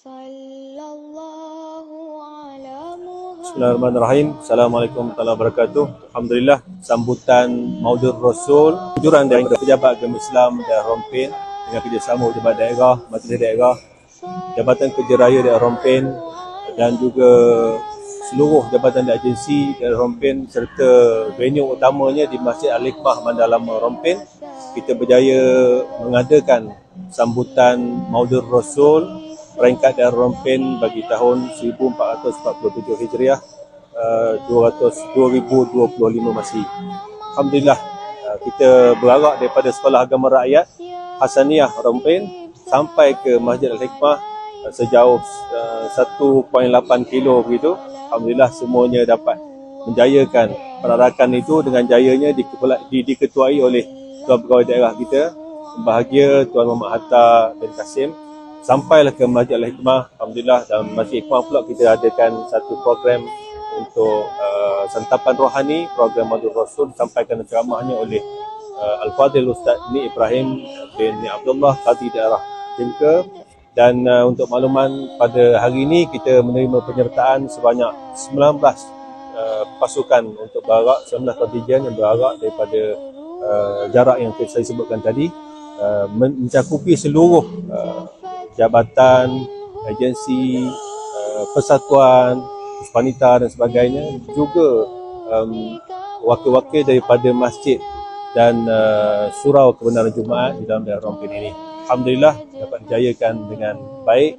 Bismillahirrahmanirrahim. Assalamualaikum warahmatullahi wabarakatuh. Alhamdulillah sambutan Maulid Rasul anjuran daripada pejabat agama Islam dan Rompin dengan kerjasama pejabat daerah, majlis daerah, Jabatan Kerja Raya daerah Rompin dan juga seluruh jabatan dan agensi daerah Rompin serta venue utamanya di Masjid Al-Hikmah Bandar Lama Rompin kita berjaya mengadakan sambutan Maulid Rasul peringkat daerah Rompin bagi tahun 1447 Hijriah uh, 200 2025 masih. Alhamdulillah uh, kita berharap daripada Sekolah Agama Rakyat Hasaniyah Rompin sampai ke Masjid Al-Hikmah uh, sejauh uh, 1.8 kilo begitu. Alhamdulillah semuanya dapat menjayakan perarakan itu dengan jayanya dikepula- di- diketuai oleh Tuan Pegawai Daerah kita bahagia Tuan Muhammad Hatta bin Kasim sampailah ke Masjid Al-Hikmah Alhamdulillah dalam Masjid Hikmah pula kita adakan satu program untuk uh, santapan rohani program Madul Rasul disampaikan ceramahnya oleh uh, Al-Fadhil Ustaz Ni Ibrahim bin Ni Abdullah Qadi Daerah Timka. Dan uh, untuk makluman pada hari ini kita menerima penyertaan sebanyak 19 uh, pasukan untuk barak 19 kontingen yang barak daripada uh, jarak yang saya sebutkan tadi uh, mencakupi seluruh uh, jabatan, agensi, uh, persatuan, wanita dan sebagainya juga um, wakil-wakil daripada masjid dan uh, surau kebenaran Jumaat di dalam daerah Rompin ini. Alhamdulillah dapat dijayakan dengan baik.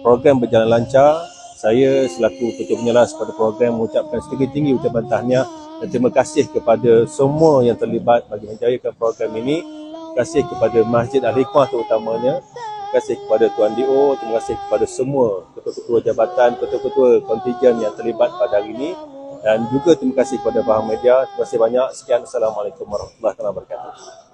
Program berjalan lancar. Saya selaku ketua penyelas pada program mengucapkan setinggi-tinggi ucapan tahniah dan terima kasih kepada semua yang terlibat bagi menjayakan program ini. Terima kasih kepada Masjid Al-Hikmah terutamanya. Kasih kepada Tuan DO, terima kasih kepada semua ketua-ketua jabatan, ketua-ketua kontingen yang terlibat pada hari ini dan juga terima kasih kepada bahan media. Terima kasih banyak. Sekian. Assalamualaikum warahmatullahi wabarakatuh.